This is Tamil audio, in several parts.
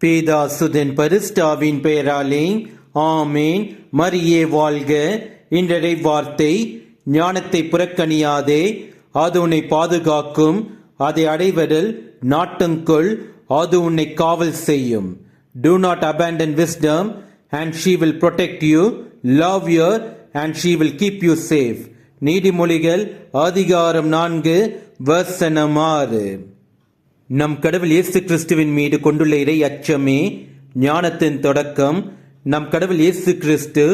பேதாசுதன் பரிஸ்டாவின் பெயராலே ஆமேன். மரியே வாழ்க. இன்றடை வார்த்தை ஞானத்தை புறக்கணியாதே. அது உன்னை பாதுகாக்கும். அதை அடைவதில் நாட்டுங்கொள் அது உன்னை காவல் செய்யும். Do not abandon wisdom and she will protect you love your and she will keep you safe நீதிமொழிகள் அதிகாரம் நான்கு வசனம் ஆறு நம் கடவுள் இயேசு கிறிஸ்துவின் மீது கொண்டுள்ள இறை அச்சமே ஞானத்தின் தொடக்கம். நம் கடவுள் இயேசு கிறிஸ்து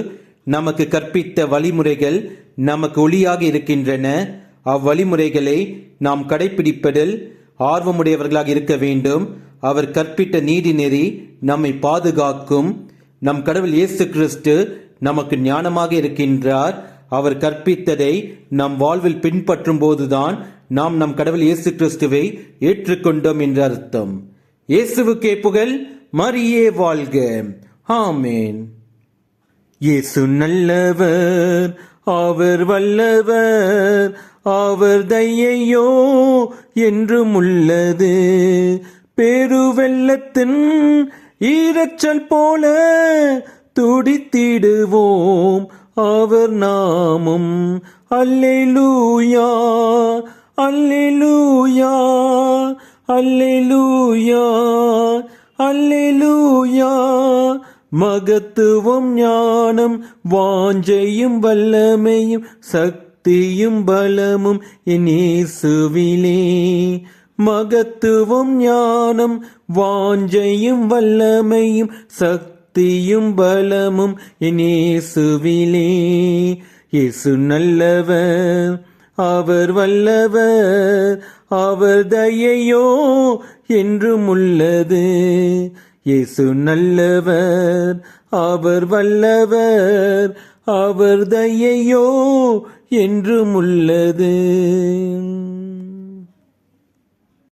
நமக்கு கற்பித்த வழிமுறைகள் நமக்கு ஒளியாக இருக்கின்றன. அவ்வழிமுறைகளை நாம் கடைபிடிப்பதில் ஆர்வமுடையவர்களாக இருக்க வேண்டும். அவர் கற்பித்த நீதி நெறி நம்மை பாதுகாக்கும். நம் கடவுள் இயேசு கிறிஸ்து நமக்கு ஞானமாக இருக்கின்றார். அவர் கற்பித்ததை நம் வாழ்வில் பின்பற்றும் போதுதான் நாம் நம் கடவுள் இயேசு கிறிஸ்துவை ஏற்றுக்கொண்டோம் என்று அர்த்தம். இயேசுவுக்கே புகழ் மரியே வாழ்க. ஆமேன். இயேசு நல்லவர் அவர் வல்லவர் அவர் தையையோ என்றும் உள்ளது. பெருவெள்ளத்தின் ஈரச்சல் போல துடித்திடுவோம். அவர் நாமம் அல்லேலூயா. அல்லேலூயா அல்லேலூயா அல்லேலூயா மகத்துவம் ஞானம் வாஞ்சையும் வல்லமையும் சக்தியும் பலமும் என் இயேசுவிலே. மகத்துவம் ஞானம் வாஞ்சையும் வல்லமையும் சக்தியும் பலமும் என் இயேசுவிலே. இயேசு நல்லவர் அவர் வல்லவர் அவர் தயையோ என்றும் உள்ளது. இயேசு நல்லவர் அவர் வல்லவர் அவர் தயையோ என்றும் உள்ளது.